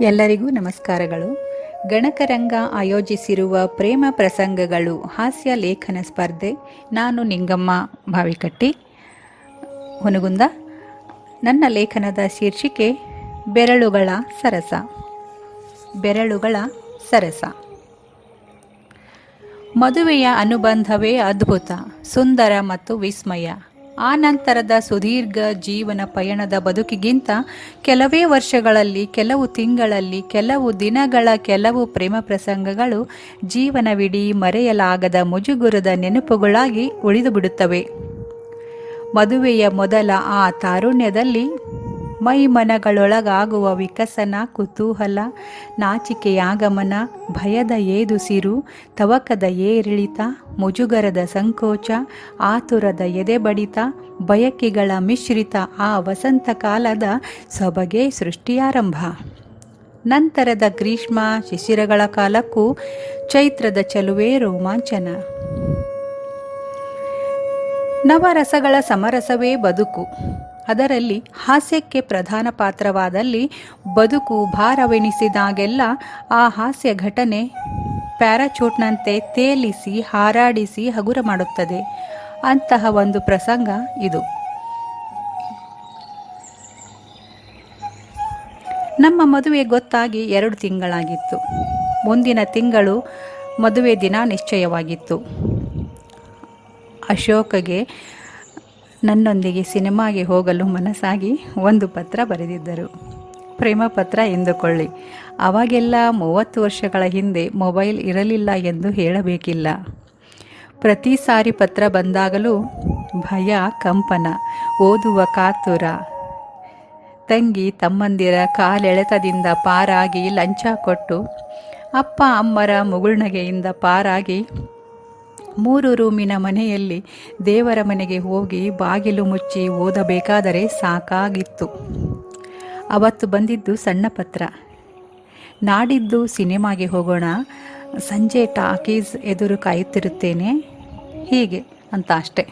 ಎಲ್ಲರಿಗೂ ನಮಸ್ಕಾರಗಳು. ಗಣಕರಂಗ ಆಯೋಜಿಸಿರುವ ಪ್ರೇಮ ಪ್ರಸಂಗಗಳು ಹಾಸ್ಯ ಲೇಖನ ಸ್ಪರ್ಧೆ. ನಾನು ನಿಂಗಮ್ಮ ಭಾವಿಕಟ್ಟಿ ಹೊನಗುಂದ. ನನ್ನ ಲೇಖನದ ಶೀರ್ಷಿಕೆ, ಬೆರಳುಗಳ ಸರಸ. ಬೆರಳುಗಳ ಸರಸ. ಮದುವೆಯ ಅನುಬಂಧವೇ ಅದ್ಭುತ, ಸುಂದರ ಮತ್ತು ವಿಸ್ಮಯ. ಆ ನಂತರದ ಸುದೀರ್ಘ ಜೀವನ ಪಯಣದ ಬದುಕಿಗಿಂತ ಕೆಲವೇ ವರ್ಷಗಳಲ್ಲಿ, ಕೆಲವು ತಿಂಗಳಲ್ಲಿ, ಕೆಲವು ದಿನಗಳ ಕೆಲವು ಪ್ರೇಮ ಪ್ರಸಂಗಗಳು ಜೀವನವಿಡೀ ಮರೆಯಲಾಗದ ಮುಜುಗುರದ ನೆನಪುಗಳಾಗಿ ಉಳಿದುಬಿಡುತ್ತವೆ. ಮದುವೆಯ ಮೊದಲ ಆ ತಾರುಣ್ಯದಲ್ಲಿ ಮೈಮನಗಳೊಳಗಾಗುವ ವಿಕಸನ, ಕುತೂಹಲ ನಾಚಿಕೆಯಾಗಮನ ಭಯದ ಏದುಸಿರು ತವಕದ ಏರಿಳಿತ, ಮುಜುಗರದ ಸಂಕೋಚ, ಆತುರದ ಎದೆಬಡಿತ, ಬಯಕೆಗಳ ಮಿಶ್ರಿತ ಆ ವಸಂತ ಕಾಲದ ಸೊಬಗೆ ಸೃಷ್ಟಿಯಾರಂಭ. ನಂತರದ ಗ್ರೀಷ್ಮ ಶಿಶಿರಗಳ ಕಾಲಕ್ಕೂ ಚೈತ್ರದ ಚಲುವೇ ರೋಮಾಂಚನ. ನವರಸಗಳ ಸಮರಸವೇ ಬದುಕು. ಅದರಲ್ಲಿ ಹಾಸ್ಯಕ್ಕೆ ಪ್ರಧಾನ ಪಾತ್ರವಾದಲ್ಲಿ ಬದುಕು ಭಾರವೆನಿಸಿದಾಗೆಲ್ಲ ಆ ಹಾಸ್ಯ ಘಟನೆ ಪ್ಯಾರಾಚೂಟ್ನಂತೆ ತೇಲಿಸಿ, ಹಾರಾಡಿಸಿ ಹಗುರ ಮಾಡುತ್ತದೆ. ಅಂತಹ ಒಂದು ಪ್ರಸಂಗ ಇದು. ನಮ್ಮ ಮದುವೆ ಗೊತ್ತಾಗಿ ಎರಡು ತಿಂಗಳಾಗಿತ್ತು. ಮುಂದಿನ ತಿಂಗಳು ಮದುವೆ ದಿನ ನಿಶ್ಚಯವಾಗಿತ್ತು. ಅಶೋಕಗೆ ನನ್ನೊಂದಿಗೆ ಸಿನಿಮಾಗೆ ಹೋಗಲು ಮನಸ್ಸಾಗಿ ಒಂದು ಪತ್ರ ಬರೆದಿದ್ದರು. ಪ್ರೇಮ ಪತ್ರ ಎಂದುಕೊಳ್ಳಿ. ಅವಾಗೆಲ್ಲ ಮೂವತ್ತು ವರ್ಷಗಳ ಹಿಂದೆ ಮೊಬೈಲ್ ಇರಲಿಲ್ಲ ಎಂದು ಹೇಳಬೇಕಿಲ್ಲ. ಪ್ರತಿ ಸಾರಿ ಪತ್ರ ಬಂದಾಗಲೂ ಭಯ, ಕಂಪನ, ಓದುವ ಕಾತುರ, ತಂಗಿ, ತಮ್ಮಂದಿರ ಕಾಲೆಳೆತದಿಂದ ಪಾರಾಗಿ ಲಂಚ ಕೊಟ್ಟು, ಅಪ್ಪ, ಅಮ್ಮರ ಮುಗುಳ್ನಗೆಯಿಂದ ಪಾರಾಗಿ ಮೂರು ರೂಮಿನ ಮನೆಯಲ್ಲಿ ದೇವರ ಮನೆಗೆ ಹೋಗಿ ಬಾಗಿಲು ಮುಚ್ಚಿ ಓದಬೇಕಾದರೆ ಸಾಕಾಗಿತ್ತು. ಅವತ್ತು ಬಂದಿದ್ದು ಸಣ್ಣ ಪತ್ರ. ನಾಡಿದ್ದು ಸಿನಿಮಾಗೆ ಹೋಗೋಣ, ಸಂಜೆ ಟಾಕೀಸ್ ಎದುರು ಕಾಯುತ್ತಿರುತ್ತೇನೆ, ಹೀಗೆ ಅಂತ ಅಷ್ಟೆ.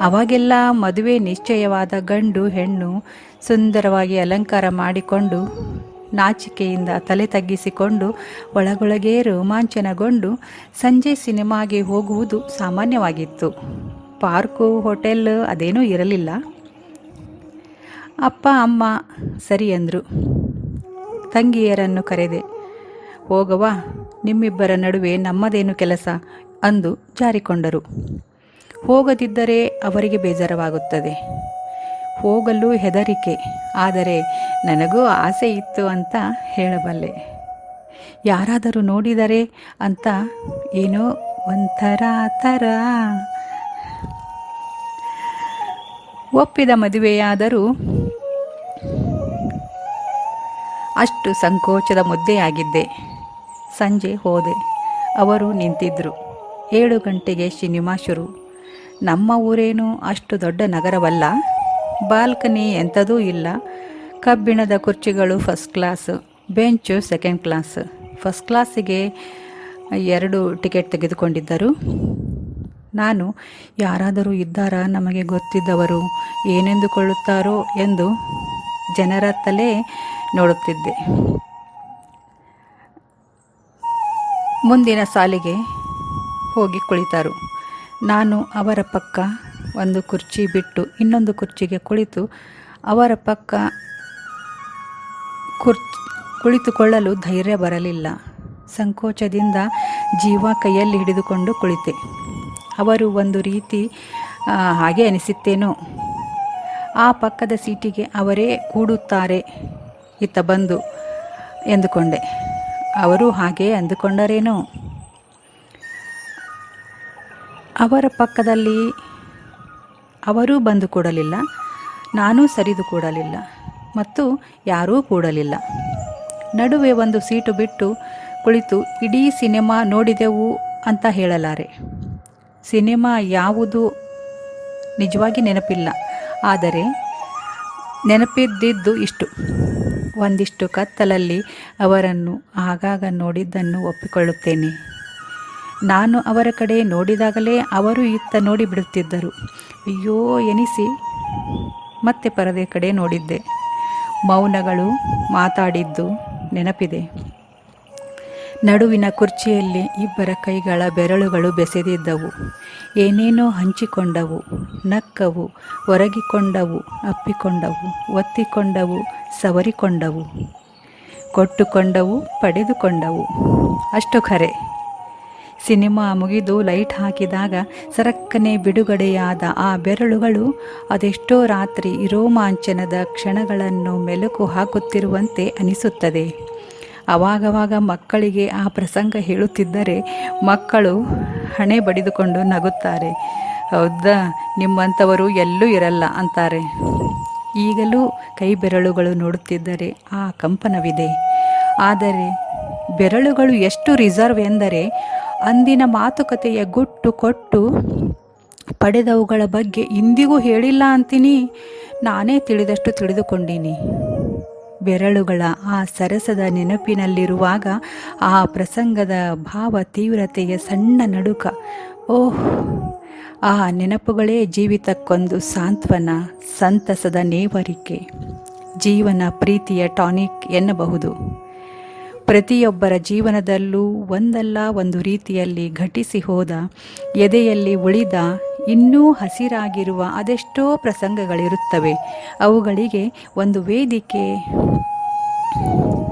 ಅವಾಗೆಲ್ಲ ಮದುವೆ ನಿಶ್ಚಯವಾದ ಗಂಡು ಹೆಣ್ಣು ಸುಂದರವಾಗಿ ಅಲಂಕಾರ ಮಾಡಿಕೊಂಡು ನಾಚಿಕೆಯಿಂದ ತಲೆ ತಗ್ಗಿಸಿಕೊಂಡು ಒಳಗೊಳಗೇ ರೋಮಾಂಚನಗೊಂಡು ಸಂಜೆ ಸಿನಿಮಾಗೆ ಹೋಗುವುದು ಸಾಮಾನ್ಯವಾಗಿತ್ತು. ಪಾರ್ಕು, ಹೋಟೆಲ್ ಅದೇನೂ ಇರಲಿಲ್ಲ. ಅಪ್ಪ, ಅಮ್ಮ, ಸರಿ ಅಂದರು. ತಂಗಿಯರನ್ನು ಕರೆದೆ ಹೋಗವ ನಿಮ್ಮಿಬ್ಬರ ನಡುವೆ ನಮ್ಮದೇನು ಕೆಲಸ ಅಂದು ಜಾರಿಕೊಂಡರು. ಹೋಗದಿದ್ದರೆ ಅವರಿಗೆ ಬೇಜಾರವಾಗುತ್ತದೆ. ಹೋಗಲು ಹೆದರಿಕೆ. ಆದರೆ ನನಗೂ ಆಸೆ ಇತ್ತು ಅಂತ ಹೇಳಬಲ್ಲೆ. ಯಾರಾದರೂ ನೋಡಿದರೆ ಅಂತ ಏನೋ ಒಂಥರ ಥರ. ಒಪ್ಪಿದ ಮದುವೆಯಾದರೂ ಅಷ್ಟು ಸಂಕೋಚದ ಮುದ್ದೆಯಾಗಿದ್ದೆ. ಸಂಜೆ ಹೋದೆ. ಅವರು ನಿಂತಿದ್ದರು ಏಳು ಗಂಟೆಗೆ ಸಿನಿಮಾ ಶುರು. ನಮ್ಮ ಊರೇನು ಅಷ್ಟು ದೊಡ್ಡ ನಗರವಲ್ಲ. ಬಾಲ್ಕನಿ ಎಂಥದೂ ಇಲ್ಲ. ಕಬ್ಬಿಣದ ಕುರ್ಚಿಗಳು first class bench second class first ಕ್ಲಾಸಿಗೆ ಎರಡು ಟಿಕೆಟ್ ತೆಗೆದುಕೊಂಡಿದ್ದರು. ನಾನು, ಯಾರಾದರೂ ಇದ್ದಾರಾ? ನಮಗೆ ಗೊತ್ತಿದ್ದವರು. ಏನೆಂದುಕೊಳ್ಳುತ್ತಾರೋ? ಎಂದು ಜನರ ತಲೆ ನೋಡುತ್ತಿದ್ದೆ. ಮುಂದಿನ ಸಾಲಿಗೆ ಹೋಗಿ ಕುಳಿತರು. ನಾನು, ಅವರ ಪಕ್ಕ ಒಂದು ಕುರ್ಚಿ ಬಿಟ್ಟು ಇನ್ನೊಂದು ಕುರ್ಚಿಗೆ ಕುಳಿತು ಅವರ ಪಕ್ಕ ಕುರ್ಚಿ ಕುಳಿತುಕೊಳ್ಳಲು ಧೈರ್ಯ ಬರಲಿಲ್ಲ. ಸಂಕೋಚದಿಂದ ಜೀವ ಕೈಯಲ್ಲಿ ಹಿಡಿದುಕೊಂಡು ಕುಳಿತೆ. ಅವರು ಒಂದು ರೀತಿ ಹಾಗೆ ಅನಿಸುತ್ತೇನೋ. ಆ ಪಕ್ಕದ ಸೀಟಿಗೆ ಅವರೇ ಕೂಡುತ್ತಾರೆ ಇತ್ತ ಬಂದು ಎಂದುಕೊಂಡೆ. ಅವರು ಹಾಗೆ ಅಂದುಕೊಂಡರೇನೋ. ಅವರ ಪಕ್ಕದಲ್ಲಿ ಅವರೂ ಬಂದು ಕೊಡಲಿಲ್ಲ. ನಾನೂ ಸರಿದು ಕೂಡಲಿಲ್ಲ. ಮತ್ತು ಯಾರೂ ಕೂಡಲಿಲ್ಲ. ನಡುವೆ ಒಂದು ಸೀಟು ಬಿಟ್ಟು ಕುಳಿತು, ಇಡೀ ಸಿನಿಮಾ ನೋಡಿದೆವು ಅಂತ ಹೇಳಲಾರೆ. ಸಿನಿಮಾ ಯಾವುದು ನಿಜವಾಗಿ ನೆನಪಿಲ್ಲ. ಆದರೆ ನೆನಪಿದ್ದಿದ್ದು ಇಷ್ಟು. ಒಂದಿಷ್ಟು ಕತ್ತಲಲ್ಲಿ ಅವರನ್ನು ಆಗಾಗ ನೋಡಿದ್ದನ್ನು ಒಪ್ಪಿಕೊಳ್ಳುತ್ತೇನೆ. ನಾನು ಅವರ ಕಡೆ ನೋಡಿದಾಗಲೇ ಅವರು ಇತ್ತ ನೋಡಿ ಬಿಡುತ್ತಿದ್ದರು. ಅಯ್ಯೋ, ಎನಿಸಿ. ಮತ್ತೆ ಪರದೆ ಕಡೆ ನೋಡಿದ್ದೆ. ಮೌನಗಳು ಮಾತಾಡಿದ್ದು ನೆನಪಿದೆ. ನಡುವಿನ ಕುರ್ಚಿಯಲ್ಲಿ ಇಬ್ಬರ ಕೈಗಳ ಬೆರಳುಗಳು ಬೆಸೆದಿದ್ದವು. ಏನೇನೋ ಹಂಚಿಕೊಂಡವು, ನಕ್ಕವು, ಒರಗಿಕೊಂಡವು, ಅಪ್ಪಿಕೊಂಡವು, ಒತ್ತಿಕೊಂಡವು, ಸವರಿಕೊಂಡವು, ಕೊಟ್ಟುಕೊಂಡವು, ಪಡೆದುಕೊಂಡವು. ಅಷ್ಟು ಖರೆ. ಸಿನಿಮಾ ಮುಗಿದು ಲೈಟ್ ಹಾಕಿದಾಗ ಸರಕ್ಕನೆ ಬಿಡುಗಡೆಯಾದ ಆ ಬೆರಳುಗಳು ಅದೆಷ್ಟೋ ರಾತ್ರಿ ರೋಮಾಂಚನದ ಕ್ಷಣಗಳನ್ನು ಮೆಲುಕು ಹಾಕುತ್ತಿರುವಂತೆ ಅನಿಸುತ್ತದೆ. ಅವಾಗವಾಗ ಮಕ್ಕಳಿಗೆ ಆ ಪ್ರಸಂಗ ಹೇಳುತ್ತಿದ್ದರೆ ಮಕ್ಕಳು ಹಣೆ ಬಡಿದುಕೊಂಡು ನಗುತ್ತಾರೆ. ಹೌದಾ, ನಿಮ್ಮಂಥವರು ಎಲ್ಲೂ ಇರಲ್ಲ ಅಂತಾರೆ. ಈಗಲೂ ಕೈ ಬೆರಳುಗಳು ನೋಡುತ್ತಿದ್ದರೆ ಆ ಕಂಪನವಿದೆ. ಆದರೆ ಬೆರಳುಗಳು ಎಷ್ಟು ರಿಸರ್ವ್ ಎಂದರೆ ಅಂದಿನ ಮಾತುಕತೆಯ ಗುಟ್ಟು ಕೊಟ್ಟು ಪಡೆದವುಗಳ ಬಗ್ಗೆ ಇಂದಿಗೂ ಹೇಳಿಲ್ಲ ಅಂತೀನಿ. ನಾನೇ ತಿಳಿದಷ್ಟು ತಿಳಿದುಕೊಂಡೀನಿ. ಬೆರಳುಗಳ ಆ ಸರಸದ ನೆನಪಿನಲ್ಲಿರುವಾಗ ಆ ಪ್ರಸಂಗದ ಭಾವ ತೀವ್ರತೆಯ ಸಣ್ಣ ನಡುಕ. ಓಹ್, ಆ ನೆನಪುಗಳೇ ಜೀವಿತಕ್ಕೊಂದು ಸಾಂತ್ವನ, ಸಂತಸದ ನೇವರಿಕೆ. ಜೀವನ ಪ್ರೀತಿಯ ಟಾನಿಕ್ ಎನ್ನಬಹುದು. ಪ್ರತಿಯೊಬ್ಬರ ಜೀವನದಲ್ಲೂ ಒಂದಲ್ಲ ಒಂದು ರೀತಿಯಲ್ಲಿ ಘಟಿಸಿ ಹೋದ, ಎದೆಯಲ್ಲಿ ಉಳಿದ, ಇನ್ನೂ ಹಸಿರಾಗಿರುವ ಅದೆಷ್ಟೋ ಪ್ರಸಂಗಗಳಿರುತ್ತವೆ. ಅವುಗಳಿಗೆ ಒಂದು ವೇದಿಕೆ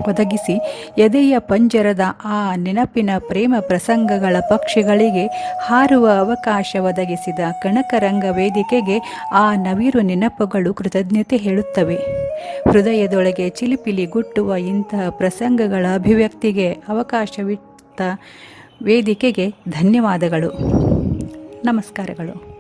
ಒದಗಿಸಿ, ಎದೆಯ ಪಂಜರದ ಆ ನೆನಪಿನ ಪ್ರೇಮ ಪ್ರಸಂಗಗಳ ಪಕ್ಷಿಗಳಿಗೆ ಹಾರುವ ಅವಕಾಶ ಒದಗಿಸಿದ ಕಣಕರಂಗ ವೇದಿಕೆಗೆ ಆ ನವಿರು ನೆನಪುಗಳು ಕೃತಜ್ಞತೆ ಹೇಳುತ್ತವೆ. ಹೃದಯದೊಳಗೆ ಚಿಲಿಪಿಲಿ ಗುಟ್ಟುವ ಇಂತಹ ಪ್ರಸಂಗಗಳ ಅಭಿವ್ಯಕ್ತಿಗೆ ಅವಕಾಶವಿಟ್ಟ ವೇದಿಕೆಗೆ ಧನ್ಯವಾದಗಳು. ನಮಸ್ಕಾರಗಳು.